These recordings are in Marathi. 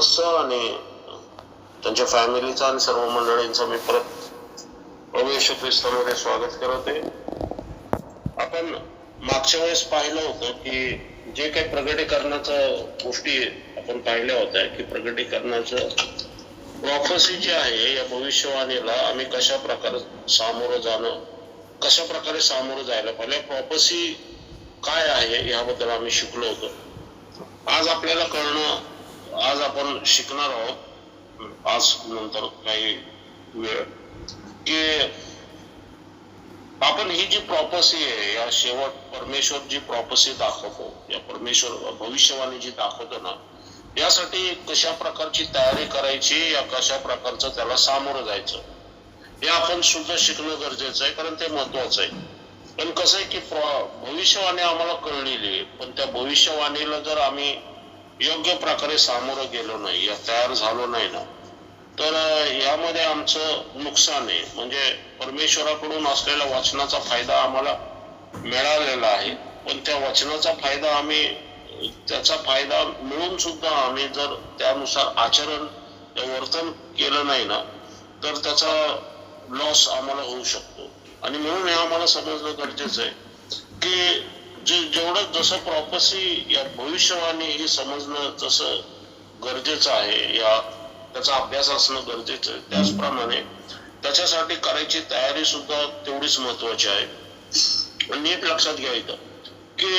आणि त्यांच्या फॅमिलीचा आणि सर्व मंडळींचं मी परत प्रभू ख्रिस्तामध्ये स्वागत करते. आपण मागच्या वेळेस पाहिलं होतं की जे काही प्रगटीकरणाचं गोष्टी आपण पाहिल्या होत्या की प्रगटीकरणाचं प्रॉफसी जे आहे या भविष्यवाणीला आम्ही कशा प्रकारे सामोरं जाणं कशा प्रकारे सामोरं जायला पाहिजे प्रॉफसी काय आहे याबद्दल आम्ही शिकलो होतो. आज आपल्याला कळणं आज आपण शिकणार आहोत. आज नंतर काही वेळ. की आपण ही जी प्रॉपसी आहे या शेवट परमेश्वर जी प्रॉपसी दाखवतो या परमेश्वर भविष्यवाणी जी दाखवतो ना यासाठी कशा प्रकारची तयारी करायची या कशा प्रकारचं त्याला सामोरं जायचं हे आपण सुद्धा शिकणं गरजेचं आहे कारण ते महत्वाचं आहे. पण कसं आहे की भविष्यवाणी आम्हाला कळलेली आहे. पण त्या भविष्यवाणीला जर आम्ही योग्य प्रकारे सामोरं गेलो नाही या तयार झालो नाही ना. तर यामध्ये आमचं नुकसान आहे. म्हणजे परमेश्वराकडून असलेल्या वचनाचा फायदा आम्हाला मिळालेला आहे. पण त्या वचनाचा फायदा आम्ही त्याचा फायदा मिळून सुद्धा आम्ही जर त्यानुसार आचरण वर्तन केलं नाही ना तर त्याचा लॉस आम्हाला होऊ शकतो. आणि म्हणून हे आम्हाला समजणं गरजेचं आहे की जे जेवढं जसं प्रॉपसी या भविष्यवाणी हे समजणं जसं गरजेचं आहे या त्याचा अभ्यास असणं गरजेचं आहे त्याचप्रमाणे त्याच्यासाठी करायची तयारी सुद्धा तेवढीच महत्वाची आहे. नीट लक्षात घ्यायचं की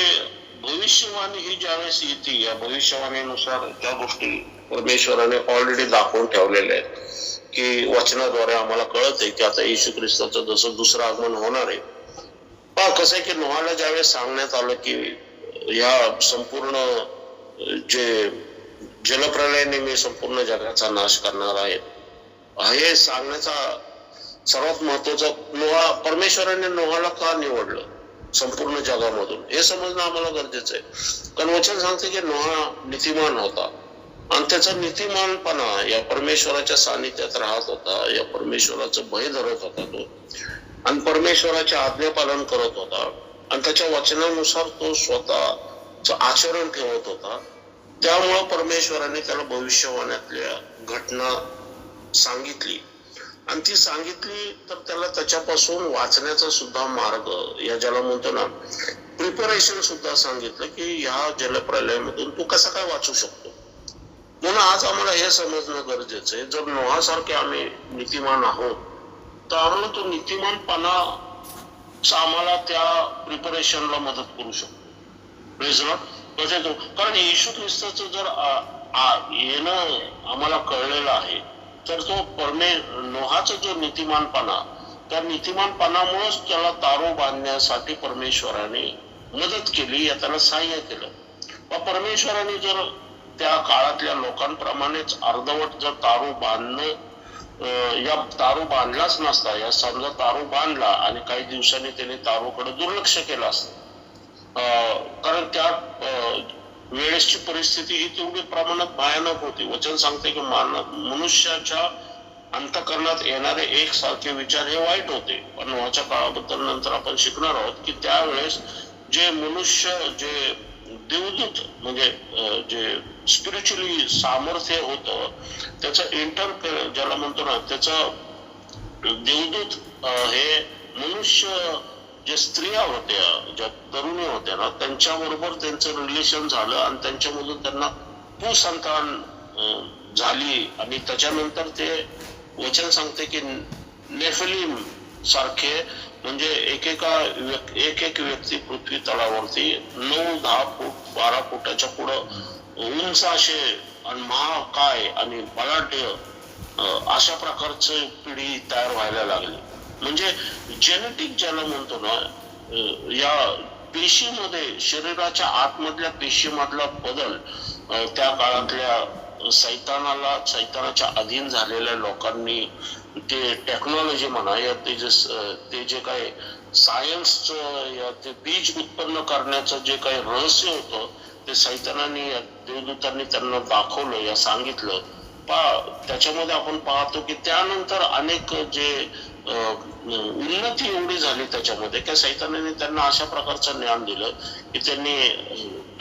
भविष्यवाणी ही ज्यावेळेस येते या भविष्यवाणीनुसार त्या गोष्टी परमेश्वराने ऑलरेडी दाखवून ठेवलेल्या आहेत. की वचनाद्वारे आम्हाला कळत आहे की आता येशू ख्रिस्ताचं जसं दुसरं आगमन होणार आहे कसं आहे की नोहाला ज्यावेळेस सांगण्यात आलं की या संपूर्ण जे जलप्रलयाने मी संपूर्ण जगाचा नाश करणार आहे हे सांगण्याचा सर्वात महत्त्वाचा नोहा परमेश्वराने नोहाला का निवडलं? संपूर्ण जगामधून. हे समजणं आम्हाला गरजेचं आहे. कारण वचन सांगते की नोहा नीतिमान होता. आणि त्याचा नीतिमानपणा या परमेश्वराच्या सानिध्यात राहत होता या परमेश्वराचं भय धरत होता तो. आणि परमेश्वराचे आज्ञापालन करत होता. आणि त्याच्या वचनानुसार तो स्वतःच आचरण ठेवत होता. त्यामुळं परमेश्वराने त्याला भविष्यवाण्यातल्या घटना सांगितली. आणि ती सांगितली तर त्याला त्याच्यापासून वाचण्याचा सुद्धा मार्ग या ज्याला म्हणतो ना प्रिपरेशन सुद्धा सांगितलं की या जलप्रलयामधून तू कसा काय वाचू शकतो? म्हणून आज आम्हाला हे समजणं गरजेचं आहे. जर नोहासारखे आम्ही नीतिमान आहोत तर तो नीतिमानपणा आम्हाला त्या प्रिपरेशनला मदत करू शकतो. Praise म्हणजे तो कारण येशू ख्रिस्ताचं जर आ- येणं आम्हाला कळलेलं आहे तर तो परमे नोहाचा जो नीतिमानपणा त्या नीतिमानपणामुळेच त्याला तारो बांधण्यासाठी परमेश्वराने मदत केली या त्याला सहाय्य केलं. परमेश्वराने जर त्या काळातल्या लोकांप्रमाणेच अर्धवट जर तारू बांधणं या तारू बांधलाच नसता. या समजा तारू बांधला आणि काही दिवसांनी त्याने तारूकडे दुर्लक्ष केलं असतं. अं, कारण त्या अं, वेळेसची परिस्थिती ही तेवढी प्रमाणात भयानक होती. वचन सांगते की मानव मनुष्याच्या अंतकरणात येणारे एकसारखे विचार हे वाईट होते. पण वाच्या काळाबद्दल नंतर आपण शिकणार आहोत की त्यावेळेस जे मनुष्य जे देवदूत म्हणजे जे स्पिरिच्युअली सामर्थ्य होतं त्याचं इंटर ज्याला म्हणतो ना त्याचं देवदूत हे मनुष्य जे स्त्रिया होत्या ज्या तरुणी होत्या ना त्यांच्या बरोबर त्यांचं रिलेशन झालं आणि त्यांच्यामधून त्यांना कुसंतान झाली. आणि त्याच्यानंतर ते वचन सांगते की नेफलिम सारखे म्हणजे एकेका एक एक व्यक्ती पृथ्वी तळावरती नऊ दहा फूट बारा फुटाच्या पुढं उंच असे आणि महाकाय आणि बलाढ्य अशा प्रकारचं पिढी तयार व्हायला लागली. म्हणजे जेनेटिक ज्याला म्हणतो ना या पेशीमध्ये शरीराच्या आतमधल्या पेशीमधला बदल त्या काळातल्या सैतानाला सैतानाच्या अधीन झालेल्या लोकांनी ते टेक्नॉलॉजी म्हणा या ते जे ते जे काही सायन्सच या ते बीज उत्पन्न करण्याचं जे काही रहस्य होतं ते सैतानाने या देवदूतांनी त्यांना दाखवलं या सांगितलं. पा त्याच्यामध्ये आपण पाहतो की त्यानंतर अनेक जे उन्नती एवढी झाली त्याच्यामध्ये की सैतानाने त्यांना अशा प्रकारचं ज्ञान दिलं की त्यांनी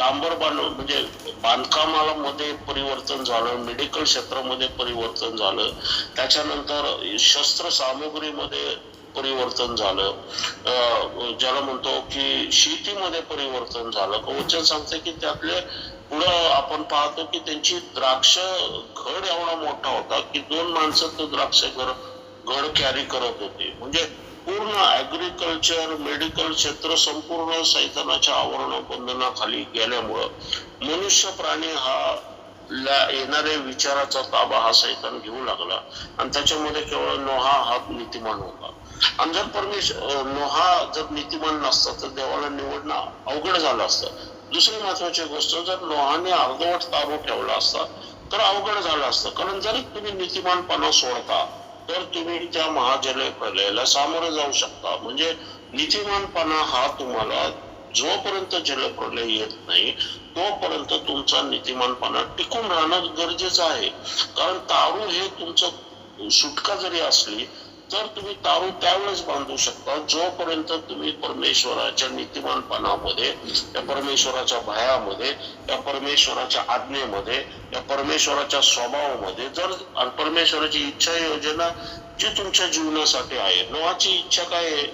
डांबर बांध म्हणजे बांधकामाला मध्ये परिवर्तन झालं मेडिकल क्षेत्रामध्ये परिवर्तन झालं. त्याच्यानंतर शस्त्र सामुग्रीमध्ये परिवर्तन झालं. ज्याला म्हणतो की शेतीमध्ये परिवर्तन झालं. कवचन सांगते की त्यातले पुढं आपण पाहतो की त्यांची द्राक्ष घड एवढा मोठा होता की दोन माणसं तो द्राक्ष घर घड कॅरी करत होते. म्हणजे पूर्ण ऍग्रिकल्चर मेडिकल क्षेत्र संपूर्ण सैतानाच्या आवरण बंधनाखाली गेल्यामुळं मनुष्य प्राणी हा ला येणाऱ्या विचाराचा ताबा हा सैतान घेऊ लागला. आणि त्याच्यामध्ये केवळ नोहा हा नीतिमान होता. आणि जर परमेश नोहा जर नीतिमान नसता तर देवाला निवडणं अवघड झालं असतं. दुसरी महत्वाची गोष्ट जर नोहाने अर्धवट तारू ठेवला असता तर अवघड झालं असतं. कारण जरी तुम्ही नीतिमानपणा सोडता तर तुम्ही त्या महाजल प्रलयाला सामोरं जाऊ शकता. म्हणजे नीतिमानपणा हा तुम्हाला जोपर्यंत जलप्रलय येत नाही तोपर्यंत तुमचा नीतिमानपणा टिकून राहणं गरजेचं आहे. कारण तारू हे तुमचं सुटका जरी असली तर तुम्ही तारू त्यावेळेस बांधू शकता जोपर्यंत तुम्ही परमेश्वराच्या नीतिमानपणामध्ये त्या परमेश्वराच्या भयामध्ये त्या परमेश्वराच्या आज्ञेमध्ये त्या परमेश्वराच्या स्वभावामध्ये जर परमेश्वराची इच्छा योजना जी तुमच्या जीवनासाठी आहे नवाची इच्छा काय आहे?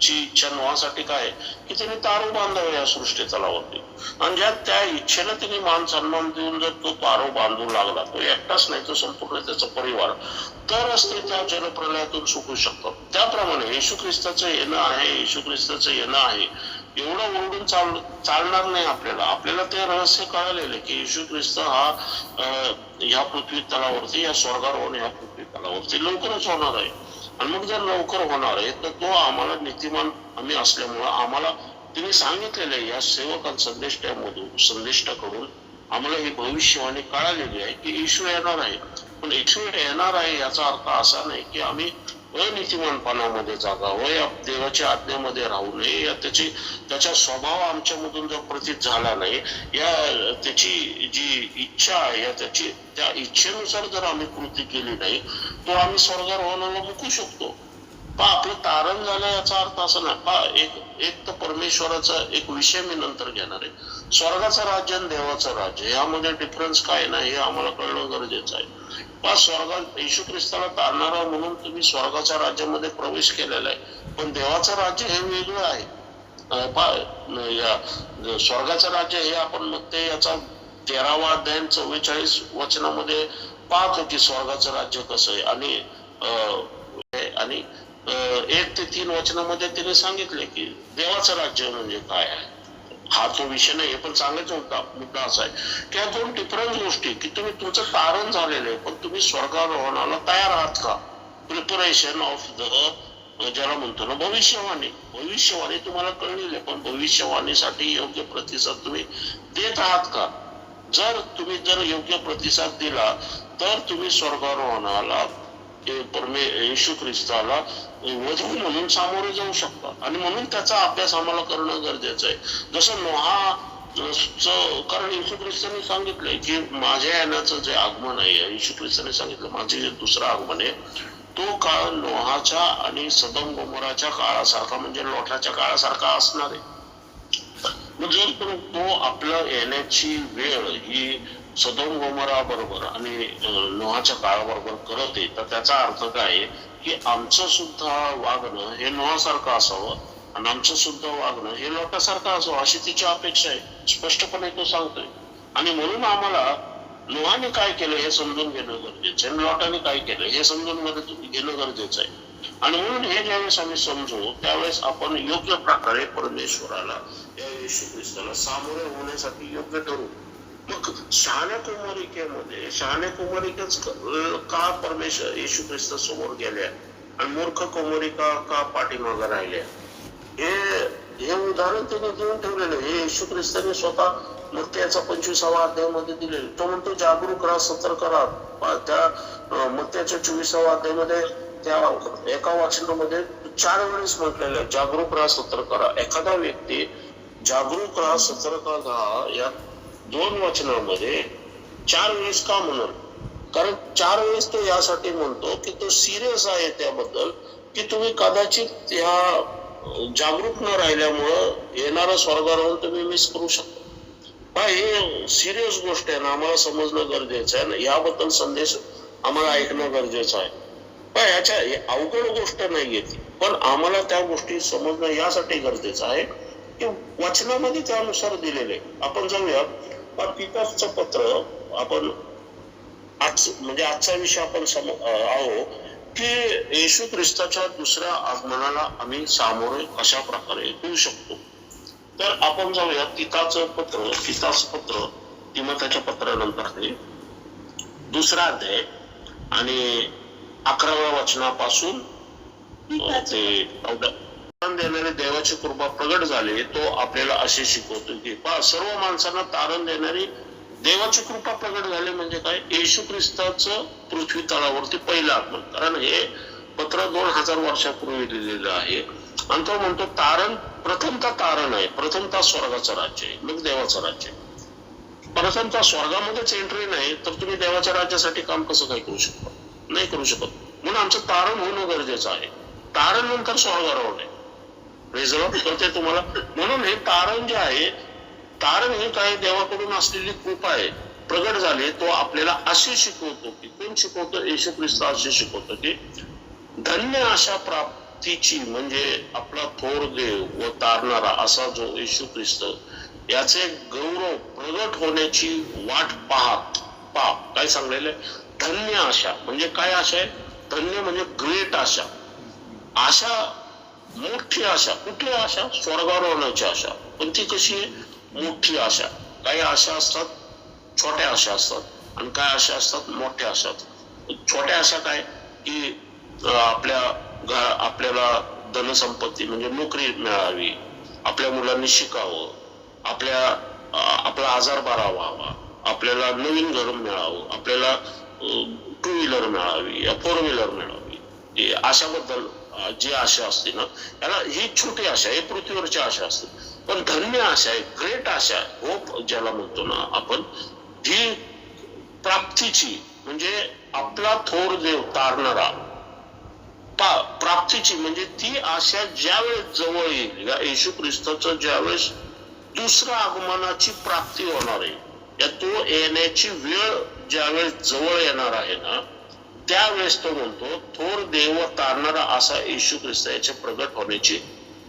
ची इच्छा नोहासाठी काय आहे? की त्यांनी तारू बांधावे या सृष्टी तलावरती आणि ज्या त्या इच्छेला तिने मान सन्मान देऊन जर तो तारो बांधू लागला तो एकटाच नाही तो संपूर्ण त्याचा परिवार तरच ते त्या जलप्रलयातून सुटू शकतात त्याप्रमाणे येशू ख्रिस्ताचं येणं आहे येशू ख्रिस्ताचं येणं आहे एवढं ओरडून चाल चालणार नाही आपल्याला. आपल्याला ते रहस्य कळालेलं आहे की येशू ख्रिस्त हा या पृथ्वी तलावरती या स्वर्गावर या पृथ्वी तलावरती लवकरच होणार आहे. आणि मग जर लवकर होणार आहे तर तो आम्हाला नीतिमान आम्ही असल्यामुळं आम्हाला तिने सांगितलेलं आहे या सेवकां संदेष्टामधून संदेष्टाकडून आम्हाला ही भविष्यवाणी कळालेली आहे की येशू येणार आहे. पण येशू येणार आहे याचा अर्थ असा नाही की आम्ही अनितिमानपणामध्ये जागावं या देवाच्या आज्ञेमध्ये राहू नये. या त्याची त्याचा स्वभाव आमच्यामधून जर प्रतीत झाला नाही या त्याची जी इच्छा आहे या त्याची त्या इच्छेनुसार जर आम्ही कृती केली नाही तो आम्ही स्वर्गारोहणाला मुकू शकतो. पा आपलं तारण झालं याचा अर्थ असा नाही. पा एक एक तर परमेश्वराचा एक विषय मी नंतर घेणार आहे. स्वर्गाचं राज्य आणि देवाचं राज्य यामध्ये डिफरन्स काय नाही हे आम्हाला कळणं गरजेचं आहे. पा स्वर्गात येशू ख्रिस्ताला तारणारा म्हणून तुम्ही स्वर्गाच्या राज्यामध्ये प्रवेश केलेला आहे. पण देवाचं राज्य हे वेगळं आहे. पा या स्वर्गाचं राज्य हे आपण मग ते याचा तेरावा अध्याय चव्वेचाळीस वचनामध्ये पाहतो की स्वर्गाचं राज्य कसं आहे. आणि अं, हे- आणि एक ते तीन वचनामध्ये तिने सांगितले की देवाचं राज्य म्हणजे काय आहे? हा तो विषय नाही पण सांगायचा मुद्दा मुद्दा असा आहे. की दोन डिफरंट गोष्टी की तुम्ही तुमचं तारण झालेलं आहे पण तुम्ही स्वर्गारोहणाला तयार आहात का? प्रिपरेशन ऑफ द ज्याला म्हणतो ना भविष्यवाणी. भविष्यवाणी तुम्हाला कळलेली आहे पण भविष्यवाणीसाठी योग्य प्रतिसाद तुम्ही देत आहात का? जर तुम्ही जर योग्य प्रतिसाद दिला तर तुम्ही स्वर्गारोहणाला परमे येशू ख्रिस्ताला वधू म्हणून सामोरे जाऊ शकता आणि म्हणून त्याचा अभ्यास आम्हाला करणं गरजेचं आहे. जसं नोहा कारण येशू ख्रिस्ताने सांगितलंय की माझ्या येण्याचं जे आगमन आहे येशू ख्रिस्ताने सांगितलं माझे जे दुसरं आगमन आहे तो काळ नोहाच्या आणि सदम गोमराच्या काळासारखा म्हणजे लोटाच्या काळासारखा असणार आहे. मग जोपर्यंत तो आपल्या येण्याची वेळ ही सदम गोमरा बरोबर आणि लोहाच्या नोहाच्या काळाबरोबर करत आहे तर त्याचा अर्थ काय आहे? की आमचं सुद्धा वागणं हे नोहासारखं असावं. आणि आमचं सुद्धा वागणं हे लोकांसारखं असावं अशी तिची अपेक्षा आहे. स्पष्टपणे तो सांगतोय. आणि म्हणून आम्हाला लोहाने काय केलं हे समजून घेणं गरजेचं आहे. लॉटाने लोटाने काय केलं हे समजून मध्ये घेणं गरजेचं आहे. आणि म्हणून हे ज्यावेळेस आम्ही समजू त्यावेळेस आपण योग्य प्रकारे परमेश्वराला या येशू ख्रिस्ताला सामोरे होण्यासाठी योग्य ठरू. मग शहाण्या कुमारिकेमध्ये शहाण्या कुमारिकेच का परमेश्वर येशू ख्रिस्त समोर गेल्या आणि मूर्ख कुमारिका का पाठीमागे राहिल्या? हे हे उदाहरण त्यांनी देऊन ठेवलेलं हे येशू ख्रिस्ताने स्वतः मत्याचा पंचवीसावा अध्यायामध्ये दिलेले तो म्हणतो जागरूक राहा सतर्क राहा. त्या अं, मत्याच्या चोवीसावा अध्यायामध्ये त्या एका वाचनामध्ये चार वेळेस म्हटलेलं आहे जागरूक राहा सतर्क राहा. एखादा व्यक्ती जागरूक राहा सतर्क राहा या दोन वचनामध्ये चार वेळेस का म्हणून? कारण चार वेळेस तो यासाठी म्हणतो की तो सिरियस आहे त्याबद्दल की तुम्ही कदाचित ह्या जागरूक न राहिल्यामुळं येणारं स्वर्गारोहण तुम्ही मिस करू शकता. हे सिरियस गोष्ट आहे ना आम्हाला समजणं गरजेचं आहे ना. याबद्दल संदेश आम्हाला ऐकणं गरजेचं आहे. पण ह्याच्या अवघड गोष्ट नाहीये ती. पण आम्हाला त्या गोष्टी समजणं यासाठी गरजेचं आहे की वचनामध्ये त्यानुसार दिलेले आपण जाऊया पिताचं पत्र आपण आज म्हणजे आजचा विषय आपण आहो की येशू ख्रिस्ताच्या दुसऱ्या आगमनाला आम्ही सामोरे कशा प्रकारे येऊ शकतो? तर आपण जाऊया तिताचं पत्र तिताचं पत्र तिमताच्या पत्रानंतर आहे. दुसरा अध्याय आणि अकराव्या वचनापासून ते चौदा- देणारी देवाची कृपा प्रगट झाली तो आपल्याला असे शिकवतो की पा सर्व माणसांना तारण देणारी देवाची कृपा प्रगट झाली म्हणजे काय? येशू ख्रिस्ताचं पृथ्वी तळावरती पहिलं आगमन. कारण हे पत्र दोन हजार वर्षापूर्वी लिहिलेलं आहे. आणि तो म्हणतो तारण प्रथमता तारण आहे प्रथमता स्वर्गाचं राज्य आहे मग देवाचं राज्य आहे. प्रथमतः स्वर्गामध्येच एंट्री नाही तर तुम्ही देवाच्या राज्यासाठी काम कसं काय करू शकता? नाही करू शकत. म्हणून आमचं तारण होणं गरजेचं आहे. तारण नंतर स्वर्गारोहण आहे रिझर्व करते तुम्हाला. म्हणून हे तारण जे आहे तारण हे काय देवाकडून असलेली कृपा आहे प्रगट झाले तो आपल्याला असे शिकवतो की कोण शिकवतो? येशू ख्रिस्त असे शिकवतो की धन्य अशा प्राप्तीची म्हणजे आपला थोर देव व तारणारा असा जो येशू ख्रिस्त याचे गौरव प्रगट होण्याची वाट पाहत पाप. काय सांगलेलं आहे? धन्य आशा म्हणजे काय आशा आहे? धन्य म्हणजे ग्रेट आशा आशा मोठी आशा. कुठली आशा? स्वर्गावर होण्याची आशा. पण ती कशी आहे? मोठी आशा. काही आशा असतात? छोट्या आशा असतात. आणि काय आशा असतात? मोठ्या आशा असतात. छोट्या आशा काय? की आपल्या घर आपल्याला धनसंपत्ती म्हणजे नोकरी मिळावी. आपल्या मुलांनी शिकावं. आपल्या आपला आजार बरा व्हावा. आपल्याला नवीन घर मिळावं. आपल्याला टू व्हीलर मिळावी. या फोर व्हीलर मिळावी. अशाबद्दल जी आशा असते ना याला ही छोटी आशा आहे पृथ्वीवरची आशा असते. पण धन्य आशा आहे ग्रेट आशा होप ज्याला म्हणतो ना आपण ही प्राप्तीची म्हणजे आपला थोर देव तारणारा प्राप्तीची म्हणजे ती आशा ज्यावेळेस जवळ येईल या येशू ख्रिस्ताचं ज्यावेळेस दुसऱ्या आगमनाची प्राप्ती होणार आहे या तो येण्याची वेळ ज्यावेळेस जवळ येणार आहे ना त्यावेळेस तो म्हणतो थोर देव तारणारा असा येशू ख्रिस्त याचे प्रगट होण्याची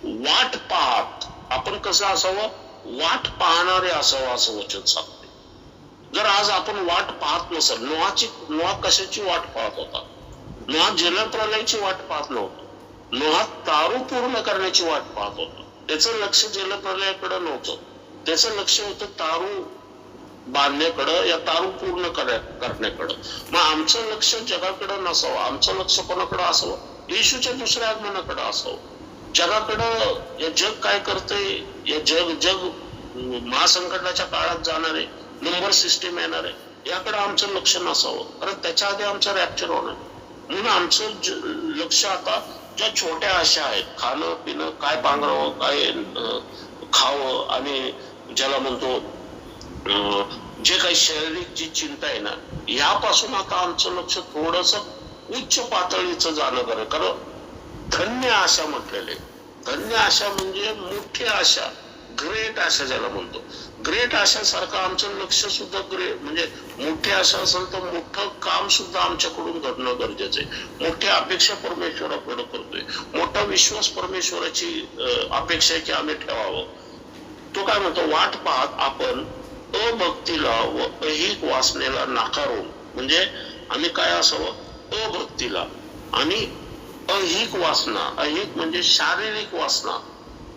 वाट पाहत. आपण कसं असावं? वाट पाहणारे असावं असं वचन सांगते. जर आज आपण वाट पाहत नसेल नोहाची नोहा कशाची वाट पाहत होता? नोहा जलप्रलयाची वाट पाहत नव्हतं. नोहा तारू पूर्ण करण्याची वाट पाहत होता. त्याचं लक्ष जलप्रलयाकडे नव्हतं. त्याचं लक्ष होतं तारू बांधण्याकडं या तारू पूर्ण करण्याकडं. मग आमचं लक्ष जगाकडं नसावं. आमचं लक्ष कोणाकडं असावं? येशूच्या दुसऱ्या आगमनाकडं असावं. जगाकडं या जग काय करतंय? या जग जग महासंकटाच्या काळात जाणार आहे नंबर सिस्टीम येणार आहे याकडे आमचं लक्ष नसावं. कारण त्याच्या आधी आमचं रॅप्चर होणार. म्हणून आमचं ज- लक्ष आता ज्या छोट्या आशा आहेत. खाणं पिणं काय पांघरावं काय खावं आणि ज्याला म्हणतो जे काही शारीरिक जी चिंता आहे ना यापासून आता आमचं लक्ष थोडस उच्च पातळीचं जाणं बरं. कारण धन्य आशा म्हटलेले. धन्य आशा म्हणजे मोठी आशा ग्रेट आशा ज्याला म्हणतो. ग्रेट आशा सारखं आमचं लक्ष सुद्धा ग्रेट म्हणजे मोठी आशा असेल तर मोठं काम सुद्धा आमच्याकडून घडणं गरजेचं आहे. मोठी अपेक्षा परमेश्वराकडे करतोय. मोठा विश्वास परमेश्वराची अपेक्षा आहे की आम्ही ठेवावं. तो काय म्हणतो? वाट पाहत आपण अभक्तीला व अहिक वासनेला नाकारून म्हणजे आम्ही काय असावं? अभक्तीला आणि अहिक वासना अहिक म्हणजे शारीरिक वासना.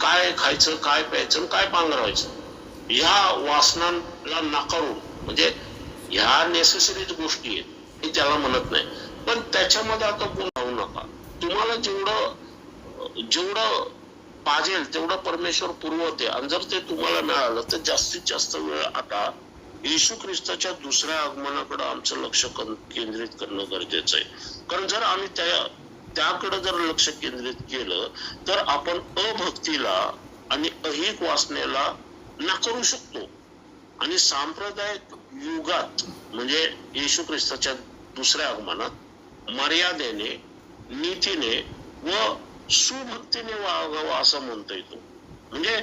काय खायचं काय प्यायचं काय पांघरायचं. ह्या वासनांना नाकारून म्हणजे ह्या नेसेसरीज गोष्टी आहेत मी त्याला म्हणत नाही. पण त्याच्यामध्ये आता कोण राहू नका. तुम्हाला जेवढं जेवढं पाजेल तेवढं परमेश्वर पुरवते. आणि जर ते तुम्हाला मिळालं तर जास्तीत जास्त वेळ आता येशू ख्रिस्ताच्या दुसऱ्या आगमनाकडे आमचं लक्ष केंद्रित करणं गरजेचं आहे. कारण जर आम्ही त्या त्याकडे जर लक्ष केंद्रित केलं तर आपण अभक्तीला आणि अहिक वासनेला नाकारू शकतो. आणि सांप्रदायिक युगात म्हणजे येशू ख्रिस्ताच्या दुसऱ्या आगमनात मर्यादेने नीतीने व सुभक्तीने वागावं असं म्हणता येतो म्हणजे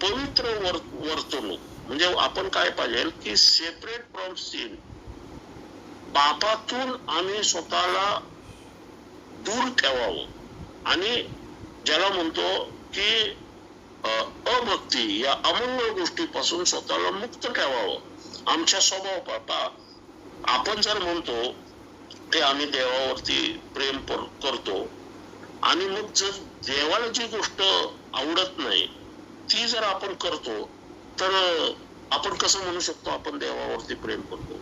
पवित्र वर वर्तणूक. म्हणजे आपण काय पाहिजे की सेपरेट फ्रॉम सीन पापातून आम्ही स्वतःला दूर ठेवावं. आणि ज्याला म्हणतो की अभक्ती या अमंगळ गोष्टीपासून स्वतःला मुक्त ठेवावं. आमच्या स्वभाव पाहता आपण जर म्हणतो ते आम्ही देवावरती प्रेम पर- करतो. आणि मग जर देवाला जी गोष्ट आवडत नाही ती जर आपण करतो तर आपण कसं म्हणू शकतो आपण देवावरती प्रेम करतो?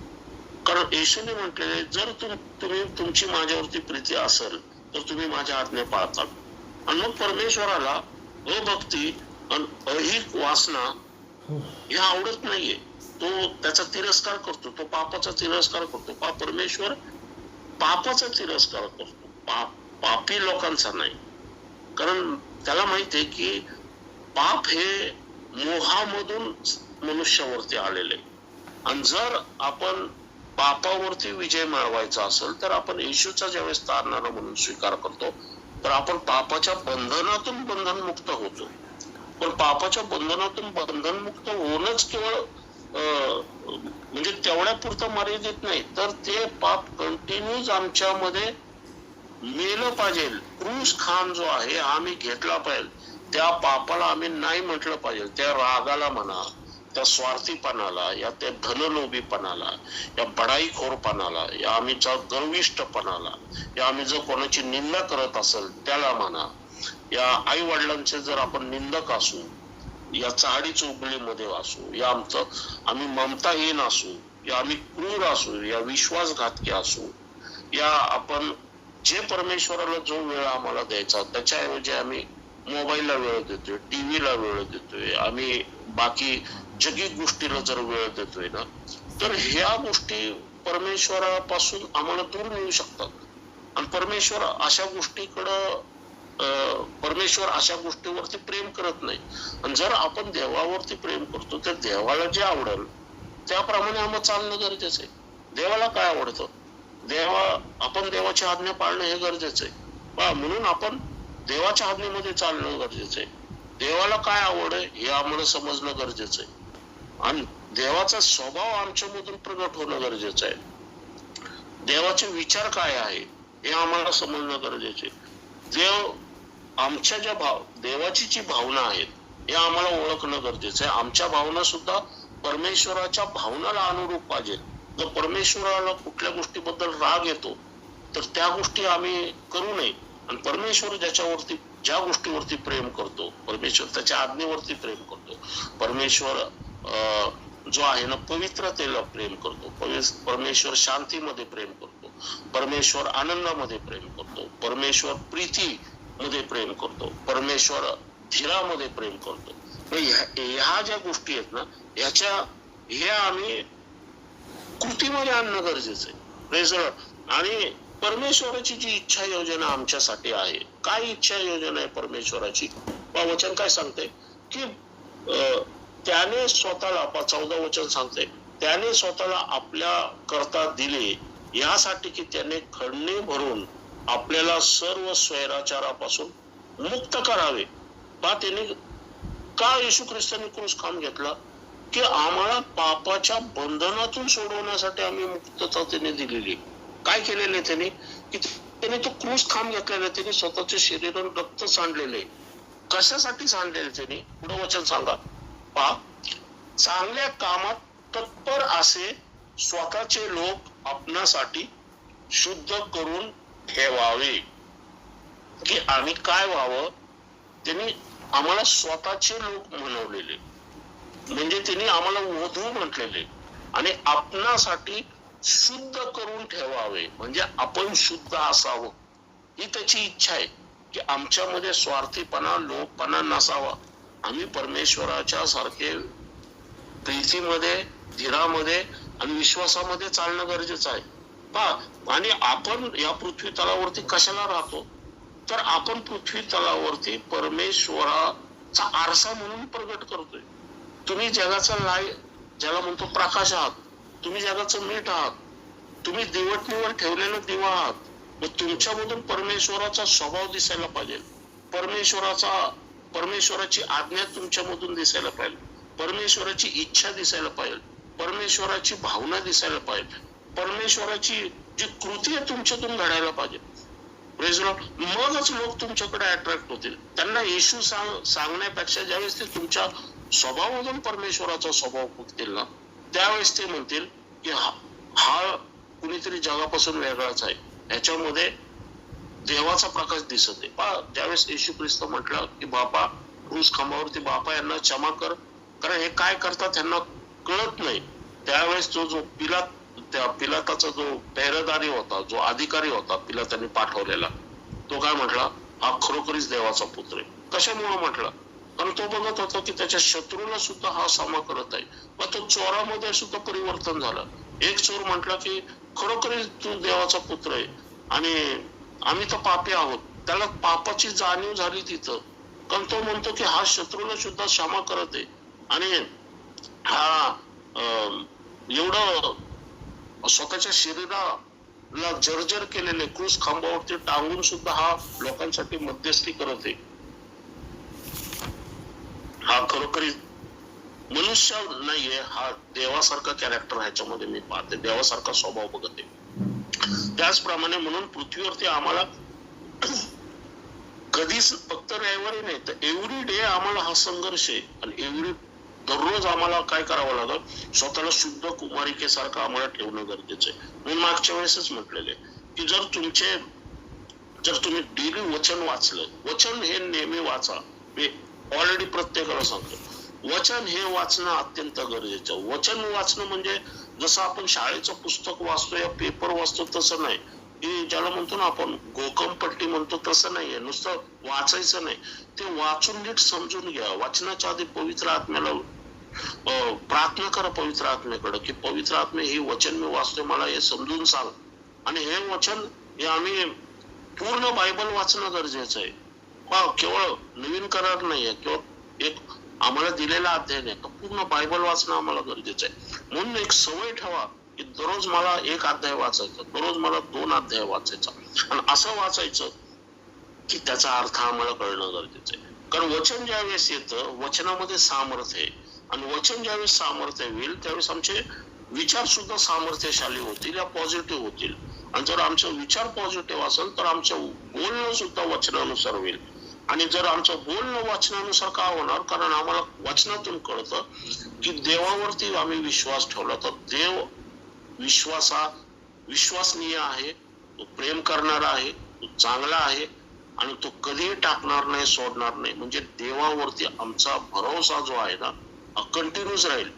कारण येशूने म्हटलेले जर तुम तुम्ही तुमची माझ्यावरती प्रीती असेल तर तुम्ही माझ्या आज्ञा पाळतात आणि मग परमेश्वराला अभक्ती आणि अहिक वासना ह्या आवडत नाहीये. तो त्याचा तिरस्कार करतो तो पापाचा तिरस्कार करतो. पा परमेश्वर पापाचा तिरस्कार करतो. पाप पापी लोकांचा नाही. कारण त्याला माहितीये की पाप हे मोहामधून मनुष्यावरती आलेले. आणि जर आपण पापावरती विजय मिळवायचा असेल तर आपण येशूचा ज्यावेळेस तारणारा म्हणून स्वीकार करतो तर आपण पापाच्या बंधनातून बंधनमुक्त होतो. पण पापाच्या बंधनातून बंधनमुक्त होणंच केवळ म्हणजे तेवढ्या पुरतं मर्यादित नाही तर ते पाप कंटिन्यूज आमच्यामध्ये मेलं पाहिजे. क्रूस खान जो आहे आम्ही घेतला पाहिजे. त्या पापाला आम्ही नाही म्हटलं पाहिजे. त्या रागाला म्हणा त्या स्वार्थीपणाला या त्या धनलोभीपणाला या बडाईखोरपणाला या आम्हीचा गर्विष्टपणाला या आम्ही जर कोणाची निंदा करत असेल त्याला म्हणा या आई वडिलांचे जर आपण निंदक असू या चाडी चौकळीमध्ये असू या आमचं आम्ही ममताहीन असू या आम्ही क्रूर असू या विश्वासघातकी असू या आपण जे परमेश्वराला जो वेळ आम्हाला द्यायचा त्याच्याऐवजी आम्ही मोबाईलला वेळ देतोय टीव्हीला वेळ देतोय आम्ही बाकी जगी गोष्टीला जर वेळ देतोय ना तर ह्या गोष्टी परमेश्वरापासून आम्हाला दूर नेऊ शकतात. आणि परमेश्वर अशा गोष्टीकडं परमेश्वर अशा गोष्टीवरती प्रेम करत नाही. आणि जर आपण देवावरती प्रेम करतो तर देवाला जे आवडेल त्याप्रमाणे आम्हाला चालणं गरजेचं आहे. देवाला काय आवडतं? देवा आपण देवाची आज्ञा पाळणं हे गरजेचं आहे. म्हणून आपण देवाच्या आज्ञेमध्ये चालणं गरजेचं आहे. देवाला काय आवड आहे हे आम्हाला समजणं गरजेचं आहे. आणि देवाचा स्वभाव आमच्या मधून प्रगट होणं गरजेचं आहे. देवाचे विचार काय आहे हे आम्हाला समजणं गरजेचे देव आमच्या ज्या भाव देवाची जी भावना आहेत हे आम्हाला ओळखणं गरजेचं आहे. आमच्या भावना सुद्धा परमेश्वराच्या भावनाला अनुरूप पाहिजे जर परमेश्वराला कुठल्या गोष्टीबद्दल राग येतो तर त्या गोष्टी आम्ही करू नये. आणि परमेश्वर ज्याच्यावरती ज्या गोष्टीवरती प्रेम करतो परमेश्वर त्याच्या आज्ञेवरती प्रेम करतो. परमेश्वर अं, जो आहे ना पवित्रतेला प्रेम करतो. परमेश्वर शांतीमध्ये प्रेम करतो. परमेश्वर आनंदामध्ये प्रेम करतो. परमेश्वर प्रीती मध्ये प्रेम करतो. परमेश्वर धीरामध्ये प्रेम करतो. ह्या ह्या ज्या गोष्टी आहेत ना ह्याच्या ह्या आम्ही कृतीमध्ये आणणं गरजेचं आहे. आणि परमेश्वराची जी इच्छा योजना आमच्यासाठी आहे काय इच्छा योजना आहे परमेश्वराची? वचन काय सांगते की त्याने स्वतःला चौदा वचन सांगते त्याने स्वतःला आपल्या करता दिले यासाठी की त्याने खडणे भरून आपल्याला सर्व स्वैराचारापासून मुक्त करावे. बा त्याने का येशू ख्रिस्ताने क्रूस काम घेतला? की आम्हाला पापाच्या बंधनातून सोडवण्यासाठी आम्ही मुक्तता त्याने दिलेली काय केलेले त्याने की त्याने तो क्रूस खांब घेतलेला त्याने स्वतःचे शरीर रक्त सांडलेले कशासाठी सांडलेले त्याने पुढे वचन सांगा. पा चांगल्या कामात तत्पर असे स्वतःचे लोक आपणासाठी शुद्ध करून ठेवावे. की आम्ही काय व्हावं? त्यांनी आम्हाला स्वतःचे लोक म्हणवलेले. म्हणजे त्यांनी आम्हाला वधू म्हटलेले. आणि आपणासाठी शुद्ध करून ठेवावे. म्हणजे आपण शुद्ध असावं. ही त्याची इच्छा आहे की आमच्यामध्ये स्वार्थीपणा लोकपणा नसावा. आम्ही परमेश्वराच्या सारखे प्रीतीमध्ये धीरामध्ये आणि विश्वासामध्ये चालणं गरजेचं आहे. पहा आणि आपण या पृथ्वी तलावरती कशाला राहतो? तर आपण पृथ्वी तलावरती परमेश्वराचा आरसा म्हणून प्रगट करतोय. तुम्ही जगाचा लाय ज्याला म्हणतो प्रकाश आहात तुम्ही जगाचं मीठ आहात तुम्ही दिवटणीवर ठेवलेलं दिवा आहात मग तुमच्यामधून परमेश्वराचा स्वभाव दिसायला पाहिजे. परमेश्वराचा परमेश्वराची आज्ञा तुमच्यामधून दिसायला पाहिजे. परमेश्वराची इच्छा दिसायला पाहिजे. परमेश्वराची भावना दिसायला पाहिजे. परमेश्वराची जी कृती आहे तुमच्यातून घडायला पाहिजे. मगच लोक तुमच्याकडे अट्रॅक्ट होतील. त्यांना येशू सांग सांगण्यापेक्षा ज्यावेळेस ते तुमच्या स्वभावामधून परमेश्वराचा स्वभाव फुटतील ना त्यावेळेस ते म्हणतील की हा कुणीतरी जगापासून वेगळाच आहे. याच्यामध्ये देवाचा प्रकाश दिसत आहे. पा ज्यावेळेस येशू ख्रिस्त म्हटलं की बापा क्रूस खांबावरती बापा यांना क्षमा कर. कारण हे काय करतात त्यांना कळत नाही. त्यावेळेस तो जो पिलात त्या पिलाताचा जो पेहरेदारी होता जो अधिकारी होता पिलातांनी पाठवलेला तो काय म्हटला? हा खरोखरीच देवाचा पुत्र आहे. कशामुळे म्हटला? पण तो बघत होता की त्याच्या शत्रूला सुद्धा हा सामा करत आहे. मग तो चोरामध्ये सुद्धा परिवर्तन झालं. एक चोर म्हटला की खरोखरीच तू देवाचा पुत्र आहे. आणि आम्ही तर पापी आहोत. त्याला पापाची जाणीव झाली तिथं. कारण तो म्हणतो की हा शत्रूला सुद्धा क्षमा करत आहे. आणि हा अं, एवढं स्वतःच्या शरीराला जर्जर केलेले क्रूस खांबावरती टांगून सुद्धा हा लोकांसाठी मध्यस्थी करत आहे. हा खरोखरी मनुष्य नाहीये हा देवासारखा कॅरेक्टर ह्याच्यामध्ये मी पाहते. देवासारखा स्वभाव बघते. त्याचप्रमाणे म्हणून पृथ्वीवरती आम्हाला कधीच फक्त रविवारी नाही तर एव्हरी डे आम्हाला हा संघर्ष आहे. आणि एव्हरी दररोज आम्हाला काय करावं लागत स्वतःला शुद्ध कुमारिकेसारखं आम्हाला ठेवणं गरजेचं आहे. मी मागच्या वेळेसच म्हटलेले की जर तुमचे जर तुम्ही डेली वचन वाचलं वचन हे नेहमी वाचा. ऑलरेडी प्रत्येकाला सांगतो. वचन हे वाचणं अत्यंत गरजेचं वचन वाचणं म्हणजे जसं आपण शाळेचं पुस्तक वाचतो या पेपर वाचतो तसं नाही. की ज्याला म्हणतो ना आपण गोकमपट्टी म्हणतो तसं नाहीये नुसतं वाचायचं नाही. ते वाचून नीट समजून घ्या. वाचनाच्या आधी पवित्र आत्म्याला अं, प्रार्थना करा पवित्र आत्म्याकडे की पवित्र आत्मे हे वचन मी वाचतोय मला हे समजून सांग. आणि हे वचन हे आम्ही पूर्ण बायबल वाचणं गरजेचं आहे. केवळ नवीन करार नाहीये. किंवा एक आम्हाला दिलेला अध्याय नाही पूर्ण बायबल वाचणं आम्हाला गरजेचं आहे. म्हणून एक सवय ठेवा की दररोज मला एक अध्याय वाचायचा दररोज मला दोन अध्याय वाचायचा. आणि असं वाचायचं की त्याचा अर्थ आम्हाला कळणं गरजेचं आहे. कारण वचन ज्यावेळेस येतं वचनामध्ये सामर्थ्य आहे. आणि वचन ज्यावेळेस सामर्थ्य होईल त्यावेळेस आमचे विचार सुद्धा सामर्थ्यशाली होतील या पॉझिटिव्ह होतील. आणि जर आमचा विचार पॉझिटिव्ह असेल तर आमचं बोलणं सुद्धा वचनानुसार होईल. आणि जर आमचं बोलणं वाचनानुसार का होणार? कारण आम्हाला वाचनातून कळतं की देवावरती आम्ही विश्वास ठेवला. तर देव विश्वासा विश्वसनीय आहे. तो प्रेम करणारा आहे. तो चांगला आहे. आणि तो कधीही टाकणार नाही सोडणार नाही. म्हणजे देवावरती आमचा भरोसा जो आहे ना हा कंटिन्यूच राहील.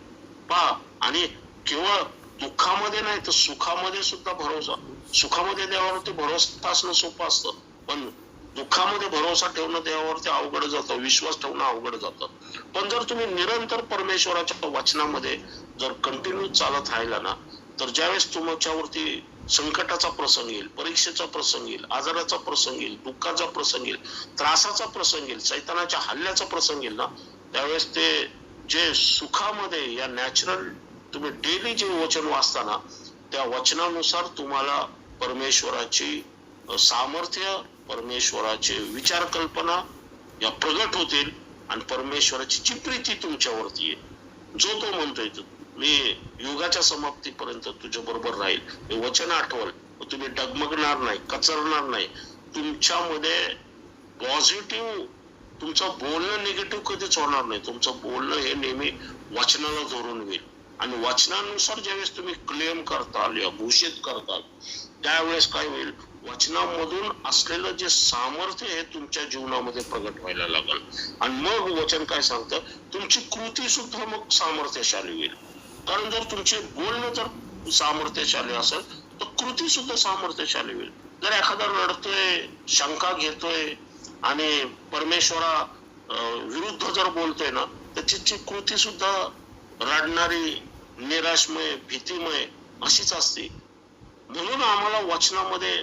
पहा आणि केवळ दुःखामध्ये नाही तर सुखामध्ये सुद्धा भरोसा. सुखामध्ये देवावरती भरोसा असणं सोपं असतं. पण दुःखामध्ये भरोसा ठेवणं देवावरती अवघड जातं विश्वास ठेवणं अवघड जातं. पण जर तुम्ही निरंतर परमेश्वराच्या वचनामध्ये जर कंटिन्यू चालत राहिला ना तर ज्यावेळेस तुमच्यावरती संकटाचा प्रसंग येईल परीक्षेचा प्रसंग येईल आजाराचा प्रसंग येईल दुःखाचा प्रसंग येईल त्रासाचा प्रसंग येईल सैतानाच्या हल्ल्याचा प्रसंग येईल ना त्यावेळेस ते जे सुखामध्ये या नॅचरल तुम्ही डेली जे वचन वाचताना त्या वचनानुसार तुम्हाला परमेश्वराची सामर्थ्य परमेश्वराचे विचार कल्पना या प्रगट होतील आणि परमेश्वराची जी प्रीती तुमच्यावरती आहे जो तो म्हणतोय मी युगाच्या समाप्तीपर्यंत तुझ्या बरोबर राहील. हे वचन आठवल. तुम्ही डगमगणार नाही कचरणार नाही. तुमच्यामध्ये पॉझिटिव्ह तुमचं बोलणं निगेटिव्ह कधीच होणार नाही. तुमचं बोलणं हे नेहमी वचनाला धरून होईल आणि वचनानुसार ज्यावेळेस तुम्ही क्लेम करताल या घोषित करताल त्यावेळेस काय होईल? वचनामधून असलेलं जे सामर्थ्य हे तुमच्या जीवनामध्ये प्रगट व्हायला लागल. आणि मग वचन काय सांगतं? तुमची कृती सुद्धा मग सामर्थ्यशाली होईल. कारण जर तुमचे बोलणं जर सामर्थ्यशाली असेल तर कृती सुद्धा सामर्थ्यशाली होईल. जर एखादा रडतोय शंका घेतोय आणि परमेश्वरा विरुद्ध जर बोलतोय ना तर त्याची कृती सुद्धा रडणारी निराशमय भीतीमय अशीच असते. म्हणून आम्हाला वचनामध्ये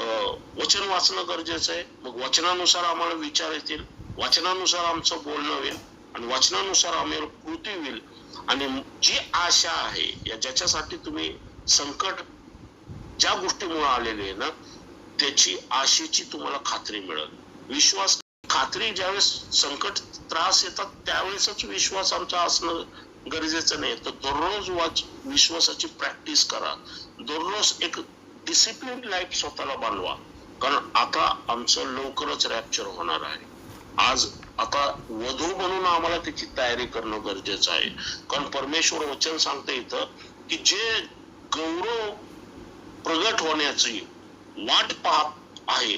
वचन वाचणं गरजेचं आहे. मग वचनानुसार आम्हाला विचार येतील. वचनानुसार आमचं बोलणं होईल आणि वचनानुसार आम्हाला कृती होईल. आणि जी आशा आहे या ज्याच्यासाठी तुम्ही संकट ज्या गोष्टीमुळे आलेले आहे ना त्याची आशेची तुम्हाला खात्री मिळेल. विश्वास खात्री ज्यावेळेस संकट त्रास येतात त्यावेळेसच विश्वास आमचा असणं गरजेचं नाही. तर दररोज वाच विश्वासाची प्रॅक्टिस करा. दररोज एक डिसिप्लिन लाईफ स्वतःला बांधवा कारण आता आमचं लवकरच रॅप्चर होणार आहे. आज आता वधू म्हणून आम्हाला त्याची तयारी करणं गरजेचं आहे. कारण परमेश्वर वचन सांगते इथं की जे गौरव प्रगट होण्याची वाट पाहत आहे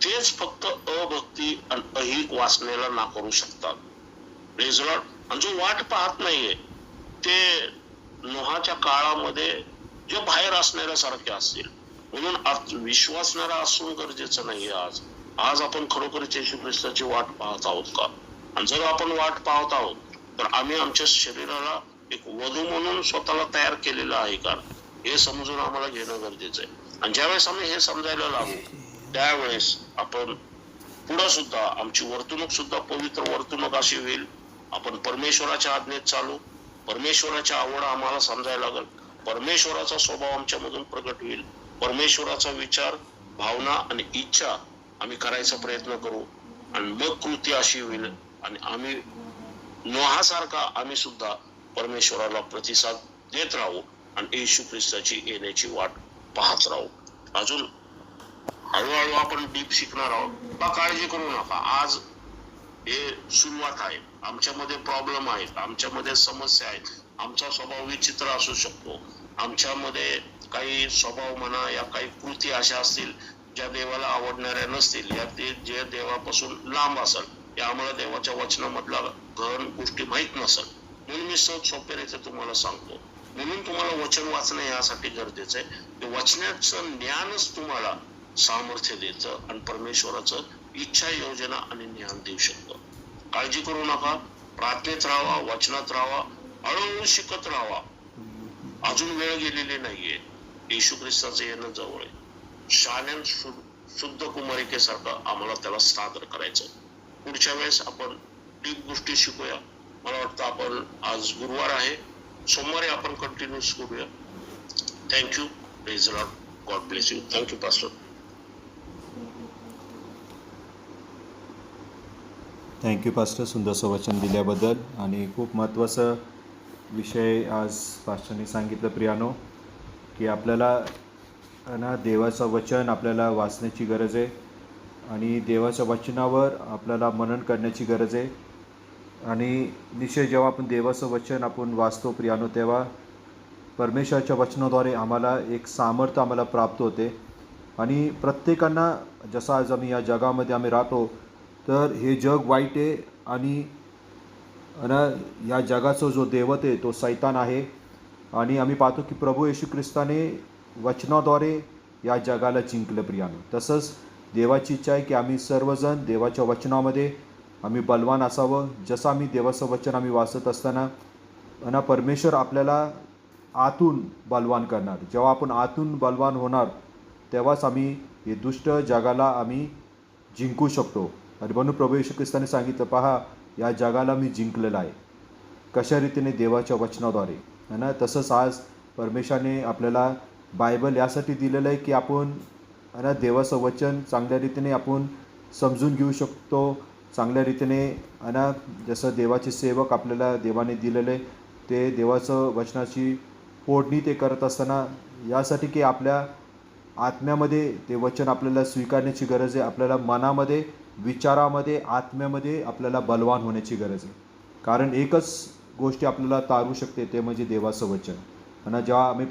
तेच फक्त अभक्ती आणि अहिक वासनेला नाकारू शकतात. आणि जो वाट पाहत नाहीये ते नोहाच्या काळामध्ये जे बाहेर असणाऱ्यासारखे असतील. म्हणून विश्वासणारा असणं गरजेचं नाही आज. आज आपण खरोखरच येशू ख्रिस्ताची वाट पाहत आहोत का? आणि जर आपण वाट पाहत आहोत तर आम्ही आमच्या शरीराला एक वधू म्हणून स्वतःला तयार केलेलं आहे का? हे समजून आम्हाला घेणं गरजेचं आहे. आणि ज्यावेळेस आम्ही हे समजायला लागू त्यावेळेस आपण पुढे सुद्धा आमची वर्तणूक सुद्धा पवित्र वर्तणूक अशी होईल. आपण परमेश्वराच्या आज्ञेत चालू. परमेश्वराच्या आवड आम्हाला समजायला लागल. परमेश्वराचा स्वभाव आमच्यामधून प्रकट होईल. परमेश्वराचा विचार भावना आणि इच्छा आम्ही करायचा प्रयत्न करू आणि मग कृती अशी होईल आणि आम्ही नोहासारखा आम्ही सुद्धा परमेश्वराला प्रतिसाद देत राहू आणि येशू ख्रिस्ताची येण्याची वाट पाहत राहू. अजून हळूहळू आपण डीप शिकणार आहोत. बा काळजी करू नका. आज हे सुरुवात आहे. आमच्यामध्ये प्रॉब्लेम आहेत आमच्यामध्ये समस्या आहेत. आमचा स्वभाव विचित्र असू शकतो. आमच्यामध्ये काही स्वभाव म्हणा या काही कृती अशा असतील ज्या देवाला आवडणाऱ्या नसतील या ते जे देवापासून लांब असेल या आम्हाला देवाच्या वचनामधला गहन गोष्टी माहीत नसेल. म्हणून मी सहज सोप्यारीत्या तुम्हाला सांगतो. म्हणून तुम्हाला वचन वाचणं यासाठी गरजेचं आहे. की वचनाचं ज्ञानच तुम्हाला सामर्थ्य देतं आणि परमेश्वराचं इच्छा योजना आणि ज्ञान देऊ शकतं. काळजी करू नका. प्रार्थनेत राहावा वचनात राहावा हळूहळू शिकत राहावा. अजून वेळ गेलेली नाहीये. येशू ख्रिस्ताचं येणं जवळ आहे. शालेन शुद्ध कुमारिकेसारखं आम्हाला त्याला सादर करायचं पुढच्या वेळेस आपण डीप गोष्टी शिकूया. मला वाटतं आपण आज गुरुवार आहे. सोमवारी आपण कंटिन्यू करूया thank you praise Lord God bless you thank you pastor thank you pastor सुंदरसं वचन दिल्याबद्दल. आणि खूप महत्त्वाचं विषय आज पास्टरने सांगितलं प्रियानो की आपल्याला ना देवाचं वचन आपल्याला वाचण्याची गरज आहे आणि देवाच्या वचनावर आपल्याला मनन करण्याची गरज आहे. आणि निश्चय जेव्हा आपण देवाचं वचन आपण वाचतो प्रियानो तेव्हा परमेश्वराच्या वचनाद्वारे आम्हाला एक सामर्थ्य आम्हाला प्राप्त होते. आणि प्रत्येकांना जसं आज आम्ही या जगामध्ये आम्ही राहतो तर हे जग वाईट आहे आणि आणि या जगाचा जो देवत आहे तो सैतान आहे. आणि आम्ही पाहतो की प्रभू येशू ख्रिस्ताने वचनाद्वारे या जगाला जिंकलं प्रियानं. तसंच देवाची इच्छा आहे की आम्ही सर्वजण देवाच्या वचनामध्ये आम्ही बलवान असावं. जसं आम्ही देवाचं वचन आम्ही वाचत असताना आणि परमेश्वर आपल्याला आतून बलवान करणार. जेव्हा आपण आतून बलवान होणार तेव्हाच आम्ही हे दुष्ट जगाला आम्ही जिंकू शकतो. आणि म्हणून प्रभू येशू ख्रिस्ताने सांगितलं पहा या जगाला मी जिंकलेलं आहे. कशा रीतीने देवाच्या वचनाद्वारे है ना? तसंच आज परमेश्वराने आपल्याला बायबल यासाठी दिलेलं आहे की आपण है ना देवाचं वचन चांगल्या रीतीने आपण समजून घेऊ शकतो. चांगल्या रीतीने है ना जसं देवाचे सेवक आपल्याला देवाने दिलेलं आहे ते देवाचं वचनाची फोडणी ते करत असताना यासाठी की आपल्या आत्म्यामध्ये ते वचन आपल्याला स्वीकारण्याची गरज आहे. आपल्याला मनामध्ये विचारामध्ये आत्म्यामध्ये आपल्याला बलवान होण्याची गरज आहे. कारण एकच गोष्टी आपल्याला तारू शकते ते म्हणजे देवाचं वचन. आणि जेव्हा आम्ही